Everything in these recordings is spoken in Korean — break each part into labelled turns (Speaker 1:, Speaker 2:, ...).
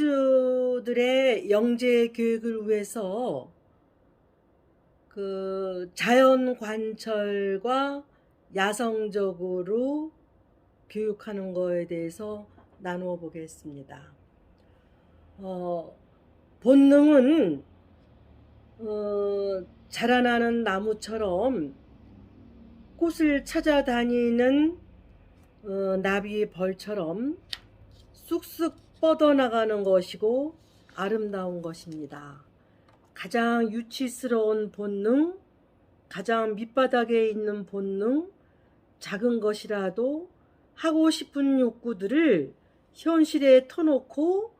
Speaker 1: 손주들의 영재 교육을 위해서 그 자연 관철과 야성적으로 교육하는 거에 대해서 나누어 보겠습니다. 어, 본능은 어, 자라나는 나무처럼 꽃을 찾아다니는 어, 나비 벌처럼 쑥쑥 뻗어나가는 것이고 아름다운 것입니다. 가장 유치스러운 본능, 가장 밑바닥에 있는 본능, 작은 것이라도 하고 싶은 욕구들을 현실에 터놓고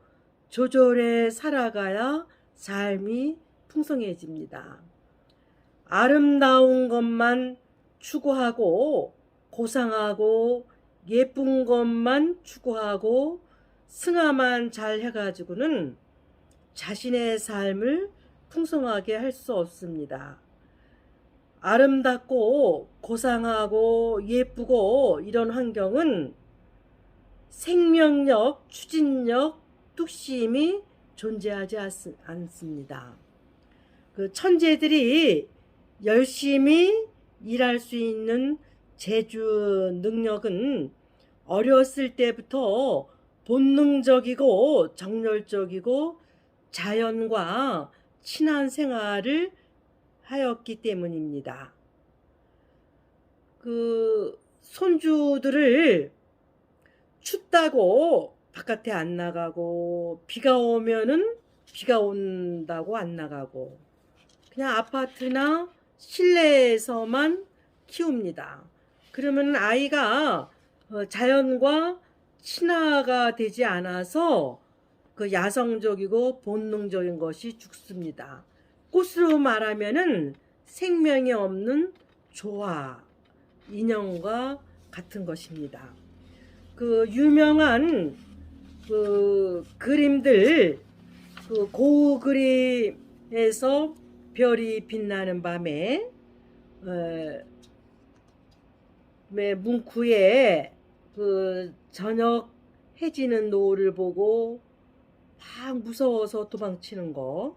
Speaker 1: 조절해 살아가야 삶이 풍성해집니다. 아름다운 것만 추구하고 고상하고 예쁜 것만 추구하고 승화만 잘 해가지고는 자신의 삶을 풍성하게 할 수 없습니다. 아름답고 고상하고 예쁘고 이런 환경은 생명력, 추진력, 뚝심이 존재하지 않습니다. 그 천재들이 열심히 일할 수 있는 제주 능력은 어렸을 때부터 본능적이고 정열적이고 자연과 친한 생활을 하였기 때문입니다. 그 손주들을 춥다고 바깥에 안 나가고 비가 오면은 비가 온다고 안 나가고 그냥 아파트나 실내에서만 키웁니다. 그러면 아이가 어, 자연과 친화가 되지 않아서 그 야성적이고 본능적인 것이 죽습니다. 꽃으로 말하면은 생명이 없는 조화, 인형과 같은 것입니다. 그 유명한 그 그림들, 그 고우 그림에서 별이 빛나는 밤에, 어, 문구에 그 저녁 해지는 노을을 보고 막 무서워서 도망치는 거.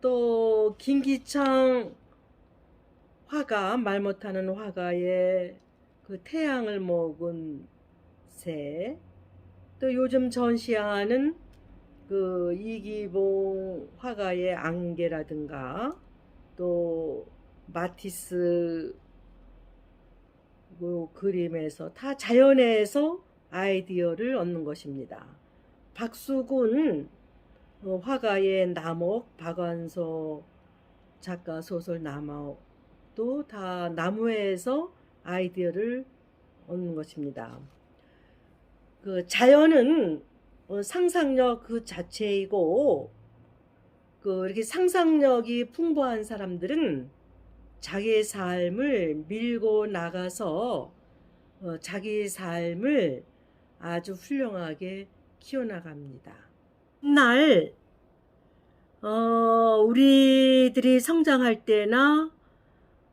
Speaker 1: 또 김기창 화가 말 못하는 화가의 그 태양을 먹은 새. 또 요즘 전시하는 그 이기봉 화가의 안개라든가 또 마티스 그 그림에서 다 자연에서 아이디어를 얻는 것입니다. 박수군 어, 화가의 남옥, 박완서 작가 소설 남옥도 다 나무에서 아이디어를 얻는 것입니다. 그 자연은 어, 상상력 그 자체이고 그 이렇게 상상력이 풍부한 사람들은 자기의 삶을 밀고 나가서 어, 자기 삶을 아주 훌륭하게 키워나갑니다. 날 어, 우리들이 성장할 때나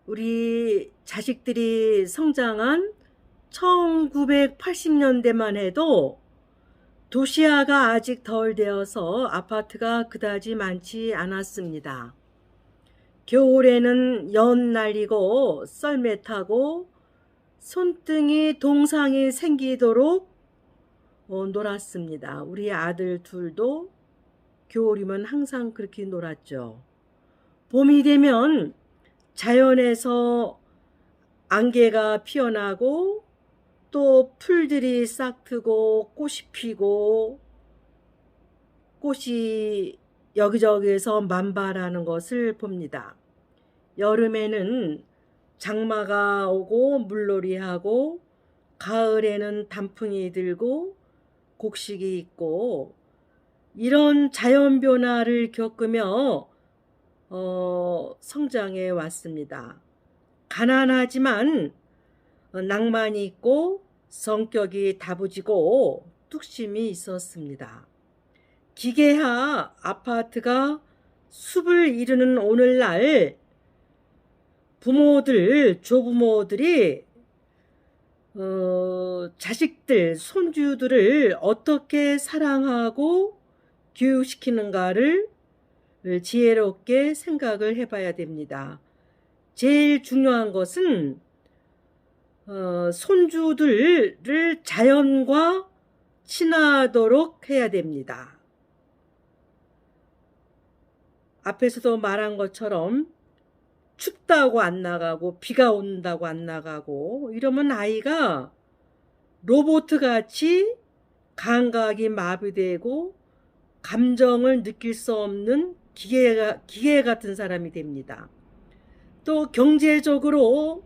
Speaker 1: 우리 자식들이 성장한 1980년대만 해도 도시화가 아직 덜 되어서 아파트가 그다지 많지 않았습니다. 겨울에는 연 날리고 썰매 타고 손등이 동상이 생기도록 어, 놀았습니다. 우리 아들 둘도 겨울이면 항상 그렇게 놀았죠. 봄이 되면 자연에서 안개가 피어나고 또 풀들이 싹 트고 꽃이 피고 꽃이 여기저기에서 만발하는 것을 봅니다. 여름에는 장마가 오고 물놀이하고 가을에는 단풍이 들고 곡식이 있고 이런 자연 변화를 겪으며 어, 성장해 왔습니다. 가난하지만 낭만이 있고 성격이 다부지고 뚝심이 있었습니다. 기계화 아파트가 숲을 이루는 오늘날 부모들, 조부모들이 어, 자식들, 손주들을 어떻게 사랑하고 교육시키는가를 지혜롭게 생각을 해봐야 됩니다. 제일 중요한 것은 어, 손주들을 자연과 친하도록 해야 됩니다. 앞에서도 말한 것처럼 춥다고 안 나가고 비가 온다고 안 나가고 이러면 아이가 로봇 같이 감각이 마비되고 감정을 느낄 수 없는 기계, 기계 같은 사람이 됩니다. 또 경제적으로만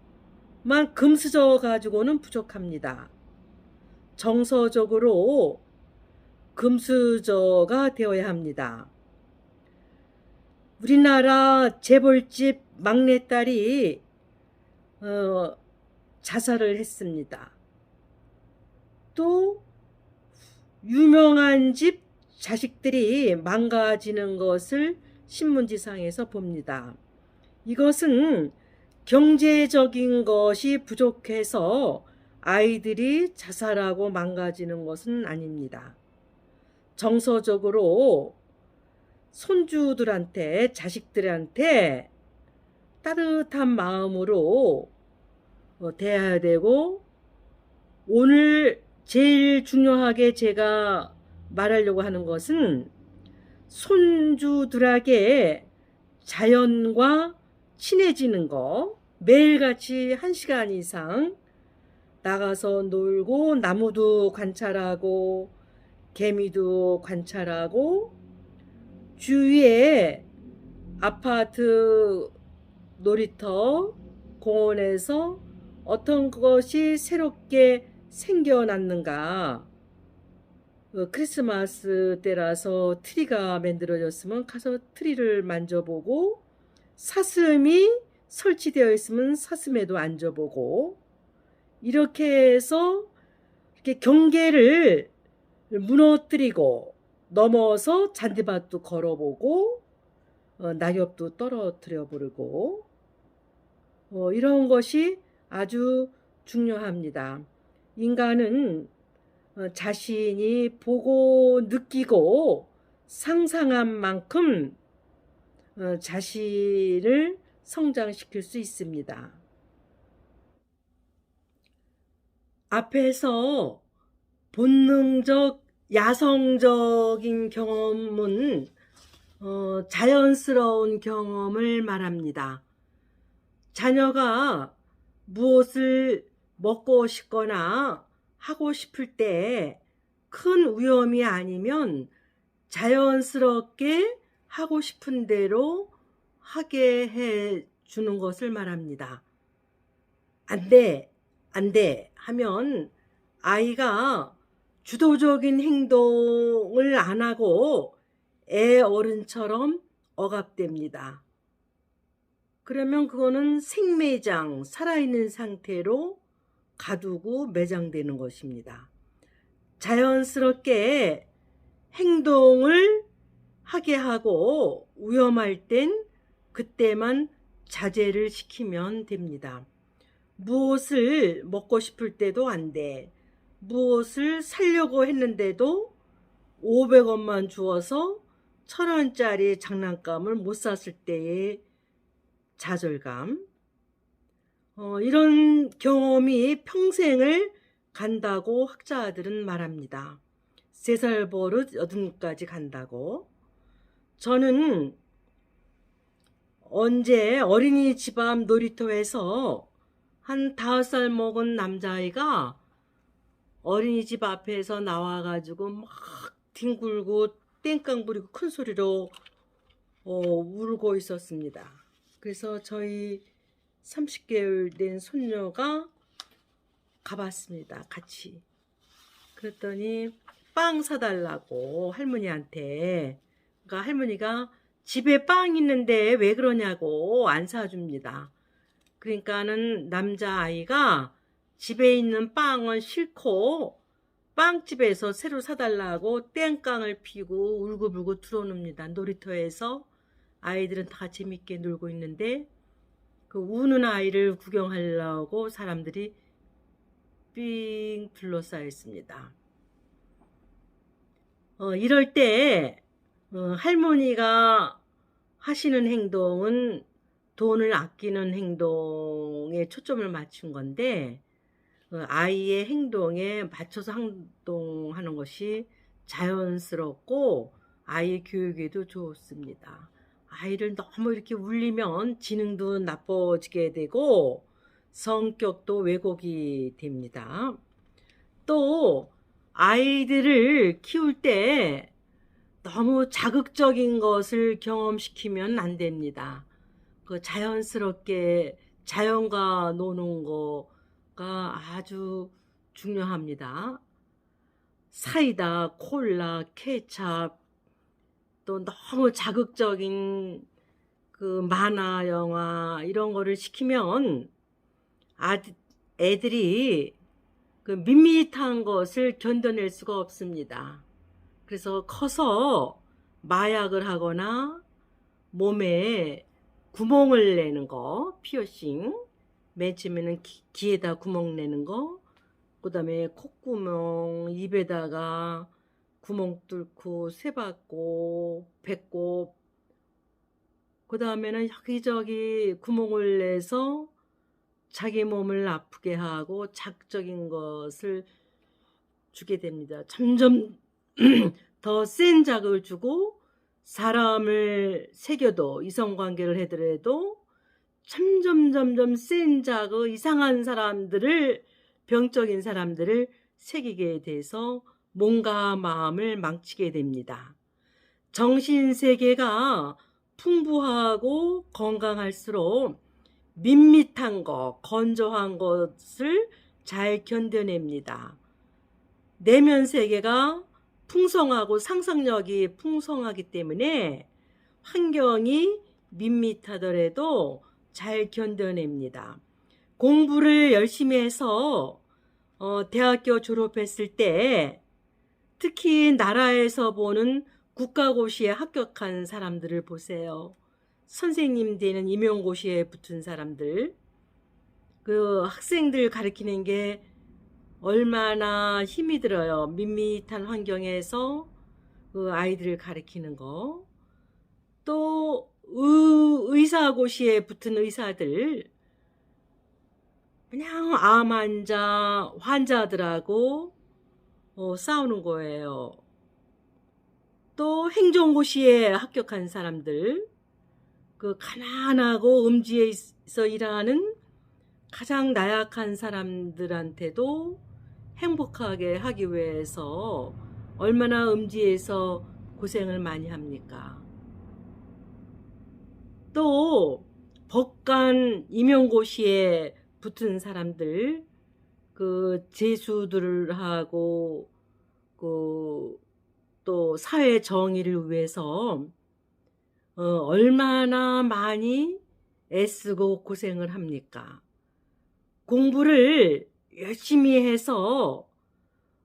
Speaker 1: 금수저 가지고는 부족합니다. 정서적으로 금수저가 되어야 합니다. 우리나라 재벌집 막내딸이 어, 자살을 했습니다. 또 유명한 집 자식들이 망가지는 것을 신문지상에서 봅니다. 이것은 경제적인 것이 부족해서 아이들이 자살하고 망가지는 것은 아닙니다. 정서적으로 손주들한테, 자식들한테 따뜻한 마음으로 어, 대해야 되고, 오늘 제일 중요하게 제가 말하려고 하는 것은 손주들에게 자연과 친해지는 거, 매일같이 한 시간 이상 나가서 놀고, 나무도 관찰하고, 개미도 관찰하고, 주위에 아파트 놀이터 공원에서 어떤 것이 새롭게 생겨났는가. 어, 크리스마스 때라서 트리가 만들어졌으면 가서 트리를 만져보고 사슴이 설치되어 있으면 사슴에도 앉아보고 이렇게 해서 이렇게 경계를 무너뜨리고 넘어서 잔디밭도 걸어보고 어, 낙엽도 떨어뜨려 보고 어, 이런 것이 아주 중요합니다. 인간은 어, 자신이 보고 느끼고 상상한 만큼 어, 자신을 성장시킬 수 있습니다. 앞에서 본능적 야성적인 경험은 어, 자연스러운 경험을 말합니다. 자녀가 무엇을 먹고 싶거나 하고 싶을 때 큰 위험이 아니면 자연스럽게 하고 싶은 대로 하게 해 주는 것을 말합니다. 안 돼, 안 돼 하면 아이가 주도적인 행동을 안 하고 애 어른처럼 억압됩니다. 그러면 그거는 생매장, 살아있는 상태로 가두고 매장되는 것입니다. 자연스럽게 행동을 하게 하고 위험할 땐 그때만 자제를 시키면 됩니다. 무엇을 먹고 싶을 때도 안 돼. 무엇을 살려고 했는데도 500원만 주어서 1000원짜리 장난감을 못 샀을 때의 좌절감. 어, 이런 경험이 평생을 간다고 학자들은 말합니다. 3살 버릇 여든까지 간다고. 저는 언제 어린이집 앞 놀이터에서 한 5살 먹은 남자아이가 어린이집 앞에서 나와가지고 막 뒹굴고 땡깡 부리고 큰 소리로 어, 울고 있었습니다. 그래서 저희 30개월 된 손녀가 가봤습니다. 같이. 그랬더니 빵 사달라고 할머니한테. 그러니까 할머니가 집에 빵 있는데 왜 그러냐고 안 사줍니다. 그러니까는 남자아이가 집에 있는 빵은 싫고 빵집에서 새로 사달라고 땡깡을 피고 울고불고 들어옵니다. 놀이터에서 아이들은 다 재밌게 놀고 있는데 그 우는 아이를 구경하려고 사람들이 빙 둘러싸여 있습니다. 어, 이럴 때 어, 할머니가 하시는 행동은 돈을 아끼는 행동에 초점을 맞춘 건데 어, 아이의 행동에 맞춰서 행동하는 것이 자연스럽고 아이 교육에도 좋습니다. 아이를 너무 이렇게 울리면 지능도 나빠지게 되고 성격도 왜곡이 됩니다. 또 아이들을 키울 때 너무 자극적인 것을 경험시키면 안 됩니다. 그 자연스럽게 자연과 노는 거가 아주 중요합니다. 사이다, 콜라, 케찹, 또 너무 자극적인 그 만화, 영화 이런 거를 시키면 아, 애들이 그 밋밋한 것을 견뎌낼 수가 없습니다. 그래서 커서 마약을 하거나 몸에 구멍을 내는 거, 피어싱, 맨 처음에는 기, 귀에다 구멍 내는 거, 그 다음에 콧구멍, 입에다가 구멍 뚫고 쇠받고 배꼽 그 다음에는 여기저기 구멍을 내서 자기 몸을 아프게 하고 자극적인 것을 주게 됩니다. 점점 더 센 자극을 주고 사람을 새겨도 이성관계를 해더라도 점점 점점 센 자극 이상한 사람들을 병적인 사람들을 새기게 돼서 몸과 마음을 망치게 됩니다. 정신 세계가 풍부하고 건강할수록 밋밋한 것, 건조한 것을 잘 견뎌냅니다. 내면 세계가 풍성하고 상상력이 풍성하기 때문에 환경이 밋밋하더라도 잘 견뎌냅니다. 공부를 열심히 해서 어, 대학교 졸업했을 때 특히 나라에서 보는 국가고시에 합격한 사람들을 보세요. 선생님 되는 임용고시에 붙은 사람들. 그 학생들 가르치는 게 얼마나 힘이 들어요. 밋밋한 환경에서 그 아이들을 가르치는 거. 또 의, 의사고시에 붙은 의사들. 그냥 암 환자, 환자들하고 어, 싸우는 거예요. 또 행정고시에 합격한 사람들, 그 가난하고 음지에서 일하는 가장 나약한 사람들한테도 행복하게 하기 위해서 얼마나 음지에서 고생을 많이 합니까? 또 법관 임용고시에 붙은 사람들, 그 재수들하고 그 또 사회 정의를 위해서 어, 얼마나 많이 애쓰고 고생을 합니까? 공부를 열심히 해서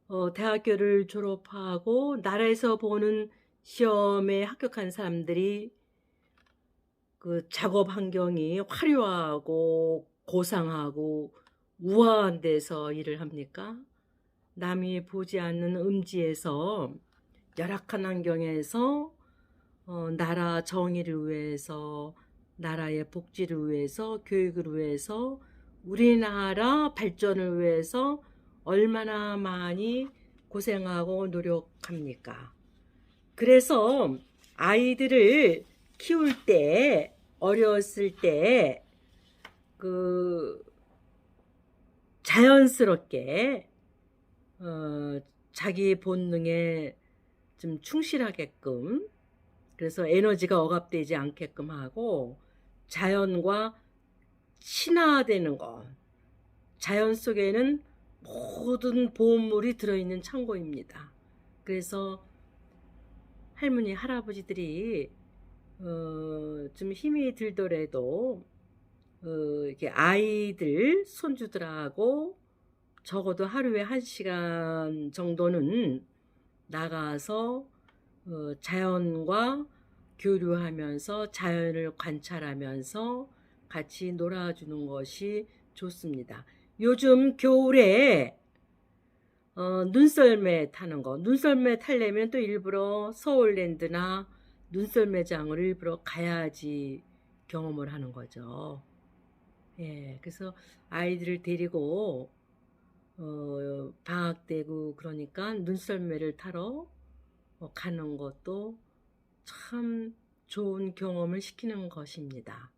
Speaker 1: 어, 대학교를 졸업하고 나라에서 보는 시험에 합격한 사람들이 그 작업 환경이 화려하고 고상하고 우아한 데서 일을 합니까? 남이 보지 않는 음지에서 열악한 환경에서 어, 나라 정의를 위해서 나라의 복지를 위해서 교육을 위해서 우리나라 발전을 위해서 얼마나 많이 고생하고 노력합니까? 그래서 아이들을 키울 때 어렸을 때 그 자연스럽게 어, 자기 본능에 좀 충실하게끔 그래서 에너지가 억압되지 않게끔 하고 자연과 친화되는 것. 자연 속에는 모든 보물이 들어있는 창고입니다. 그래서 할머니, 할아버지들이 어, 좀 힘이 들더라도 어, 이렇게 아이들, 손주들하고 적어도 하루에 한 시간 정도는 나가서 어, 자연과 교류하면서 자연을 관찰하면서 같이 놀아주는 것이 좋습니다. 요즘 겨울에 어, 눈썰매 타는 거. 눈썰매 타려면 또 일부러 서울랜드나 눈썰매장을 일부러 가야지 경험을 하는 거죠. 예, 그래서 아이들을 데리고 어, 방학 되고 그러니까 눈썰매를 타러 어, 가는 것도 참 좋은 경험을 시키는 것입니다.